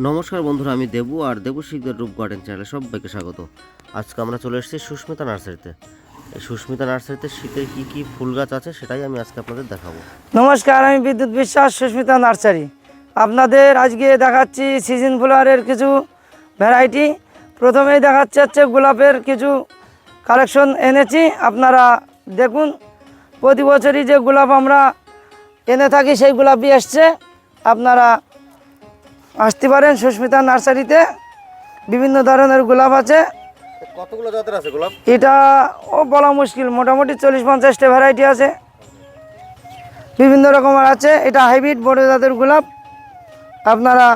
নমস্কার বন্ধুরা, আমি দেবু আর দেবু শিকদার রূপ গার্ডেন চ্যানেলে সবাইকে স্বাগত। আজকে আমরা চলে এসেছি সুস্মিতা নার্সারিতে। সুস্মিতা নার্সারিতে শীতের কী কী ফুল গাছ আছে সেটাই আমি আজকে আপনাদের দেখাবো। নমস্কার, আমি বিদ্যুৎ বিশ্বাস, সুস্মিতা নার্সারি। আপনাদের আজকে দেখাচ্ছি সিজন ফ্লাওয়ারের কিছু ভ্যারাইটি। প্রথমেই দেখাচ্ছে হচ্ছে গোলাপের কিছু কালেকশন এনেছি। আপনারা দেখুন, প্রতি বছরই যে গোলাপ আমরা এনে থাকি, সেই গোলাপই এসছে। আপনারা আসতে পারেন সুস্মিতা নার্সারিতে। বিভিন্ন ধরনের গোলাপ আছে। কতগুলো জাতের আছে গোলাপ? এটা ও বলা মুশকিল মোটামুটি চল্লিশ পঞ্চাশটা ভ্যারাইটি আছে। বিভিন্ন রকমের আছে। এটা হাইব্রিড বড় জাতের গোলাপ। আপনারা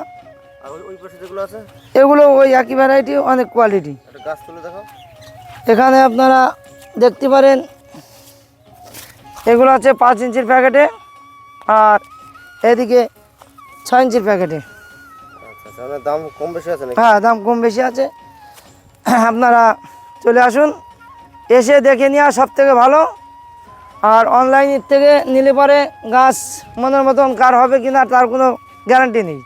এগুলো ওই একই ভ্যারাইটি অনেক কোয়ালিটি এখানে আপনারা দেখতে পারেন এগুলো আছে পাঁচ ইঞ্চির প্যাকেটে আর এদিকে ছয় ইঞ্চির প্যাকেটে। দাম কম বেশি আছে হ্যাঁ দাম কম বেশি আছে। আপনারা চলে আসুন এসে দেখে নেওয়া সব থেকে ভালো। আর অনলাইনের থেকে নিলে পরে গাছ মনের মতন কার হবে কিনা তার কোনো গ্যারান্টি নেই।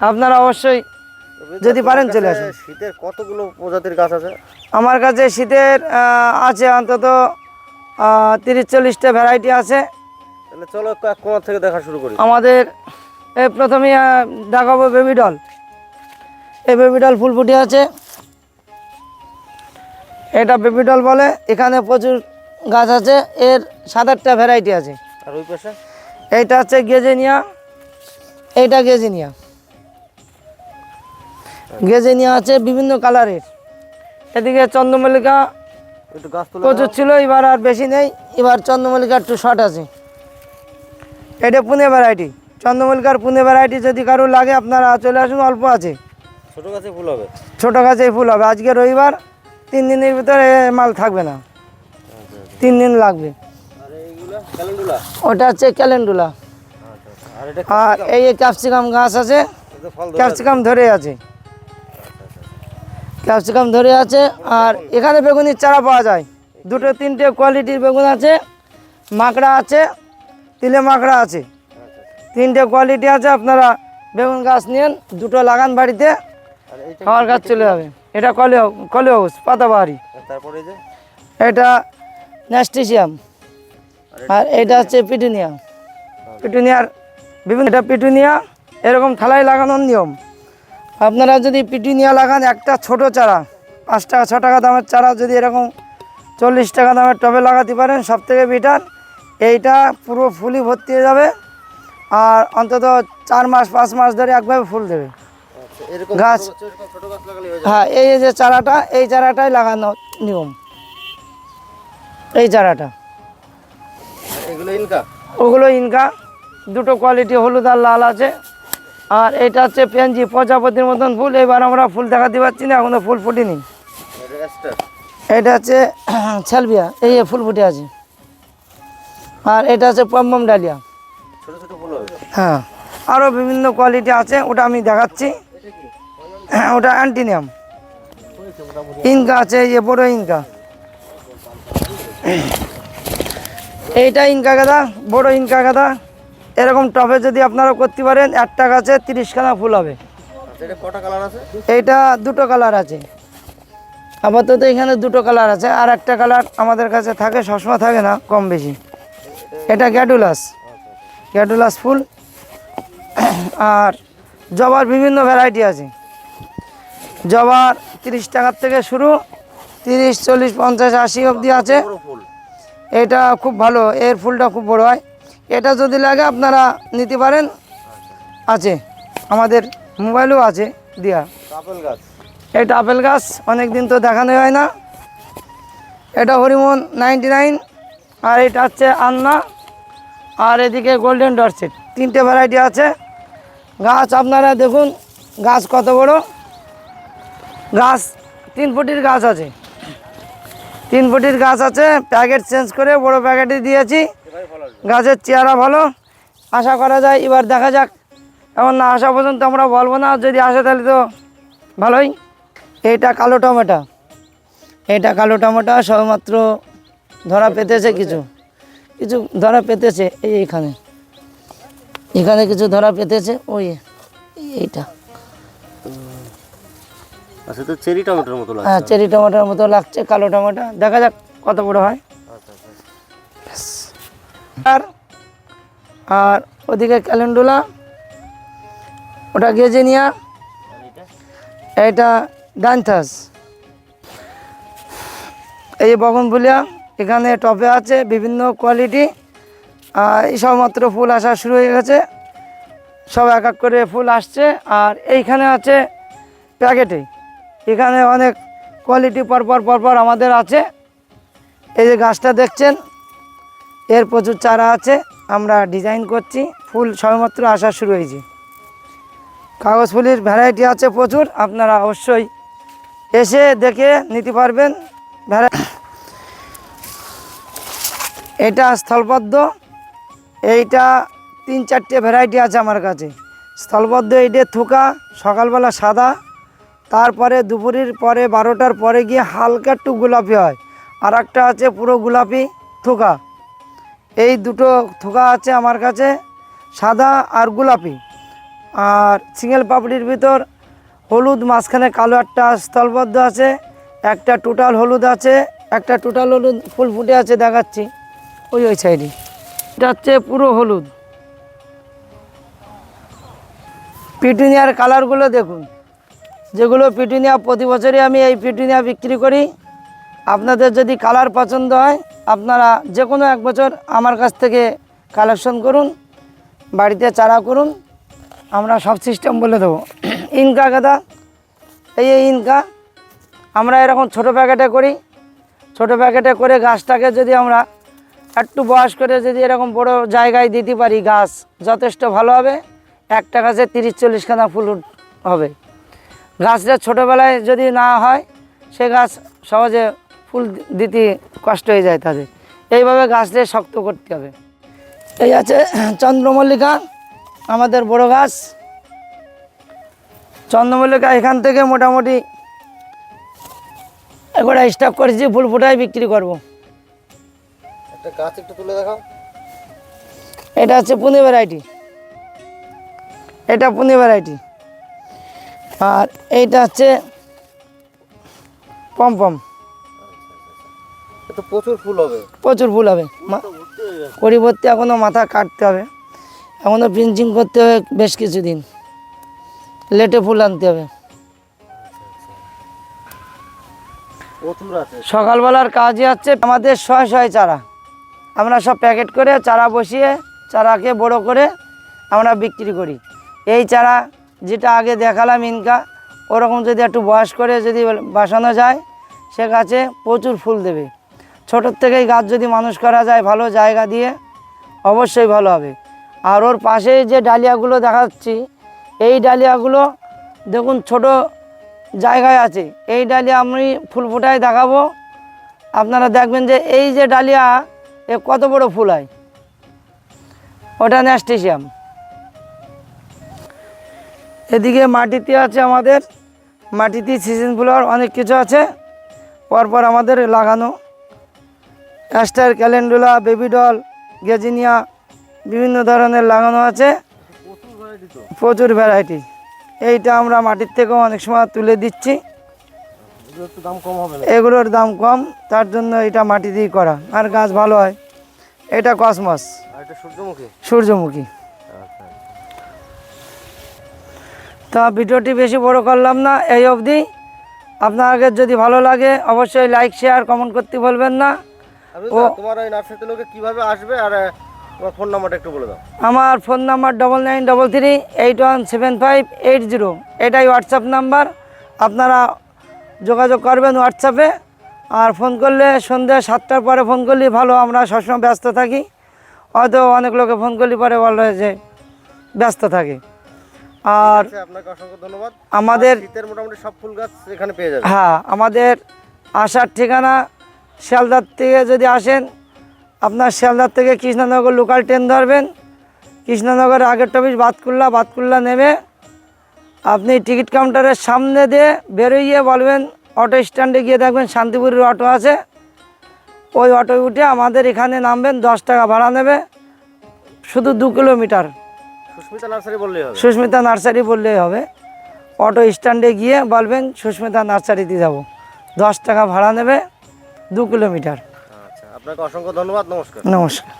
আপনারা অবশ্যই যদি পারেন চলে আসুন। শীতের কতগুলো প্রজাতির গাছ আছে? আমার কাছে শীতের আছে অন্তত তিরিশ চল্লিশটা ভ্যারাইটি আছে। তাহলে চলো কোণা থেকে দেখা শুরু করি। আমাদের প্রথমে দেখাবো বেবি ডল এই বেবি ডল ফুল ফুটে আছে। এটা বেবি ডল বলে এখানে প্রচুর গাছ আছে। এর সাত আটটা ভ্যারাইটি আছে। আর ওই পাশে? এইটা হচ্ছে গেজেনিয়া। এইটা গেজেনিয়া। গেজেনিয়া আছে বিভিন্ন কালারের। এদিকে চন্দ্রমল্লিকা প্রচুর ছিল এবার আর বেশি নেই। এবার চন্দ্রমল্লিকা একটু শর্ট আছে। এটা পুনে ভ্যারাইটি চন্দ্রমল্লিকার পুনে ভ্যারাইটি যদি কারও লাগে আপনারা চলে আসুন অল্প আছে। ছোট গাছে ফুল হবে? ছোটো ফুল হবে। আজকে রবিবার তিন দিনের ভিতরে মাল থাকবে না। তিন দিন লাগবে। ওটা হচ্ছে ক্যালেন্ডুলা। আচ্ছা আচ্ছা। আর এই ক্যাপসিকাম গাছ আছে। ক্যাপসিকাম ধরে আছে। ক্যাপসিকাম ধরে আছে আর এখানে বেগুনের চারা পাওয়া যায়। দুটো তিনটে কোয়ালিটির বেগুন আছে মাকড়া আছে তিলে মাকড়া আছে। তিনটে কোয়ালিটি আছে আপনারা বেগুন গাছ নিন দুটো লাগান বাড়িতে খাওয়ার গাছ চলে যাবে। এটা কলে কলে হাউস পাতাবাহারি। তারপরে এটা ন্যাস্টিসিয়াম। আর এটা হচ্ছে পিটুনিয়া। পিটুনিয়ার বিভিন্ন এটা পিটুনিয়া এরকম থালায় লাগানোর নিয়ম। আপনারা যদি পিটুনিয়া লাগান একটা ছোট চারা পাঁচ টাকা ছ টাকা দামের চারা যদি এরকম চল্লিশ টাকা দামের টবে লাগাতে পারেন সব থেকে বেটার এইটা পুরো ফুলই ভর্তি হয়ে যাবে। আর অন্তত চার মাস পাঁচ মাস ধরে একভাবে ফুল দেবে। আচ্ছা গাছ। হয়ে এই যে চারাটা এই চারাটাই লাগানো নিয়ম। এই চারাটা। ওগুলো ইনকা। দুটো কোয়ালিটি হলুদ আর লাল আছে। আর এটা হচ্ছে পেঞ্জি প্রজাপতির মতন ফুল। এবার আমরা ফুল দেখাতে পারছি না এখনও ফুল ফুটিনি। এটা হচ্ছে ছেলবিয়া এই ফুল ফুটে আছে। আর এটা হচ্ছে পম্পম ডালিয়া। ছোট ছোট হ্যাঁ। আরও বিভিন্ন কোয়ালিটি আছে ওটা আমি দেখাচ্ছি। হ্যাঁ ওটা অ্যান্টিনিয়াম ইনকা আছে এই যে বড় ইনকা। এইটা ইনকা গাদা বড় ইনকা গাদা। এরকম টবে যদি আপনারা করতে পারেন একটা গাছে তিরিশখানা ফুল হবে। আচ্ছা কটা কালার এইটা দুটো কালার আছে। আপাতত এখানে দুটো কালার আছে আর একটা কালার আমাদের কাছে থাকে সবসময় থাকে না কম বেশি। এটা গ্যাডুলাস গ্যাডুলাস ফুল। আর জবার বিভিন্ন ভ্যারাইটি আছে। জবার তিরিশ টাকার থেকে শুরু তিরিশ চল্লিশ পঞ্চাশ আশি অবধি আছে। এটা খুব ভালো এর ফুলটা খুব বড় হয়। এটা যদি লাগে আপনারা নিতে পারেন। আছে আমাদের মোবাইলও আছে দেওয়া আপেল গাছ। এটা আপেল গাছ অনেক দিন তো দেখানো হয় না। এটা হরিমন নাইনটি নাইন। আর এটা হচ্ছে আন্না। আর এদিকে গোল্ডেন ডরসেট তিনটে ভ্যারাইটি আছে। গাছ আপনারা দেখুন, গাছ কত বড়? গাছ তিন ফুটির গাছ আছে। তিন ফুটির গাছ আছে। প্যাকেট চেঞ্জ করে বড় প্যাকেটই দিয়েছি। গাছের চেহারা ভালো। আশা করা যায় এবার দেখা যাক। এখন না আসা পর্যন্ত আমরা বলব না। যদি আসে তাহলে তো ভালোই। এইটা কালো টমেটো। এটা কালো টমেটো সবেমাত্র ধরা পেতেছে কিছু। কিছু ধরা পেতেছে এই এইখানে এখানে কিছু ধরা পেতেছে ওই এইটা। আচ্ছা তো চেরি টমেটোর মতো লাগছে। হ্যাঁ চেরি টমেটোর মতো লাগছে কালো টমেটো। দেখা যাক কত বড় হয়। আচ্ছা আচ্ছা আর আর ওদিকে ক্যালেন্ডুলা ওটা গেজেনিয়া এটা এই এখানে টপে আছে বিভিন্ন কোয়ালিটি। আর এই সবমাত্র ফুল আসা শুরু হয়ে গেছে। সব এক এক করে ফুল আসছে। আর এইখানে আছে প্যাকেটে। এখানে অনেক কোয়ালিটি পরপর পরপর আমাদের আছে। এই যে গাছটা দেখছেন, এর প্রচুর চারা আছে। আমরা ডিজাইন করছি। ফুল সবেমাত্র আসা শুরু হয়েছে। কাগজ ফুলের ভ্যারাইটি আছে প্রচুর। আপনারা অবশ্যই এসে দেখে নিতে পারবেন। ভ্যারাই এটা স্থলপদ্ম এইটা তিন চারটে ভ্যারাইটি আছে আমার কাছে। স্থলপদ্ম এইটা থুকা, সকালবেলা সাদা। তারপরে দুপুরের পরে বারোটার পরে গিয়ে হালকা একটু গোলাপি হয়। আর একটা আছে পুরো গোলাপি থুকা। এই দুটো থোকা আছে আমার কাছে, সাদা আর গোলাপি। আর সিঙ্গেল পাপড়ির ভিতর হলুদ, মাঝখানে কালো একটা স্থলবদ্ধ আছে, একটা টোটাল হলুদ আছে, একটা টোটাল হলুদ ফুল ফুটে আছে দেখাচ্ছি। ওই ওই সাইডে। এটা হচ্ছে পুরো হলুদ। পিটুনিয়ার কালারগুলো দেখুন। যেগুলো পিটুনিয়া প্রতি বছরই আমি এই পিটুনিয়া বিক্রি করি। আপনাদের যদি কালার পছন্দ হয়, আপনারা যে কোনো এক বছর আমার কাছ থেকে কালেকশন করুন, বাড়িতে চারা করুন। আমরা সব সিস্টেম বলে দেবো। ইনকা গাদা, এই এই ইনকা। আমরা এরকম ছোট প্যাকেটে করি। ছোট প্যাকেটে করে গাছটাকে যদি আমরা একটু বয়স করে যদি এরকম বড় জায়গায় দিতে পারি গাছ, যথেষ্ট ভালো হবে। একটা গাছে তিরিশ চল্লিশখানা ফুল উঠ- হবে। গাছটা ছোটোবেলায় যদি না হয়, সে গাছ সহজে ফুল দিতে কষ্ট হয়ে যায় তাদের। এইভাবে গাছটা শক্ত করতে হবে। এই আছে চন্দ্রমল্লিকা, আমাদের বড় গাছ। চন্দ্রমল্লিকা এখান থেকে মোটামুটি এগুলো স্টক করেছি, ফুল ফুটাই বিক্রি করব। গাছ একটু তুলে দেখাও। এটা হচ্ছে পুনে ভ্যারাইটি এটা পুনে ভ্যারাইটি আর এইটা হচ্ছে পমপম তো প্রচুর ফুল হবে। প্রচুর ফুল হবে। পরিবর্তে এখনও মাথা কাটতে হবে। এখনও পিঞ্চিং করতে হবে বেশ কিছুদিন। লেটে ফুল আনতে হবে। সকালবেলার কাজই হচ্ছে আমাদের শয় শয় চারা। আমরা সব প্যাকেট করে চারা বসিয়ে, চারাকে বড় করে আমরা বিক্রি করি। এই চারা যেটা আগে দেখালাম ইনকা, ওরকম যদি একটু বয়স করে যদি বাসানো যায়, সে গাছে প্রচুর ফুল দেবে। ছোটোর থেকেই গাছ যদি মানুষ করা যায় ভালো জায়গা দিয়ে, অবশ্যই ভালো হবে। আর ওর পাশে যে ডালিয়াগুলো দেখাচ্ছি, এই ডালিয়াগুলো দেখুন ছোট জায়গায় আছে। এই ডালিয়া আমি ফুল ফোটায় দেখাবো। আপনারা দেখবেন যে এই যে ডালিয়া এ কত বড় ফুল হয়? ওটা ন্যাস্টেশিয়াম এদিকে মাটিতে আছে আমাদের মাটিতে সিজন ফ্লাওয়ার অনেক কিছু আছে পরপর আমাদের লাগানো। Aster calendula baby doll gazania বিভিন্ন ধরনের লাগানো আছে। প্রচুর ভ্যারাইটি এইটা আমরা মাটির থেকেও অনেক সময় তুলে দিচ্ছি। এগুলোর দাম কম তার জন্য এটা মাটি দিয়ে করা। আর গাছ ভালো হয়। এটা কসমস। সূর্যমুখী? সূর্যমুখী। আচ্ছা তা ভিডিওটি বেশি বড় করলাম না এই অবধি। আপনাদের যদি ভালো লাগে অবশ্যই লাইক শেয়ার কমেন্ট করতে বলবেন না। ও- তোমার ওই নার্সারিতে লোকে কীভাবে আসবে? আর তোমার ফোন নাম্বারটা একটু বলে দাও। আমার phone number double nine double three eight one seven five eight zero এটাই হোয়াটসঅ্যাপ নাম্বার আপনারা যোগাযোগ করবেন হোয়াটসঅ্যাপে আর ফোন করলে সন্ধ্যে সাতটার পরে ফোন করলে ভালো আমরা সবসময় ব্যস্ত থাকি। হয়তো অনেক লোকে ফোন করলে পরে বলে যে ব্যস্ত থাকে। আর আচ্ছা আপনাকে অসংখ্য ধন্যবাদ। আমাদের শীতের মোটামুটি সব ফুল গাছ এখানে পেয়ে যাবে হ্যাঁ আমাদের আসার ঠিকানা শিয়ালদার থেকে যদি আসেন আপনার শিয়ালদার থেকে কৃষ্ণনগর লোকাল ট্রেন ধরবেন। কৃষ্ণনগরের আগের টপিস বাতকুল্লা বাতকুল্লা নেমে আপনি টিকিট কাউন্টারের সামনে দিয়ে বেরোইয়ে বলবেন অটো স্ট্যান্ডে গিয়ে দেখবেন শান্তিপুরের অটো আছে। ওই অটো উঠে আমাদের এখানে নামবেন দশ টাকা ভাড়া নেবে। শুধু দু কিলোমিটার। সুস্মিতা নার্সারি বললেই হবে। সুস্মিতা নার্সারি বললেই হবে। অটো স্ট্যান্ডে গিয়ে বলবেন সুস্মিতা নার্সারিতে যাব। দশ টাকা ভাড়া নেবে দু কিলোমিটার। আচ্ছা আপনাকে অসংখ্য ধন্যবাদ নমস্কার। নমস্কার।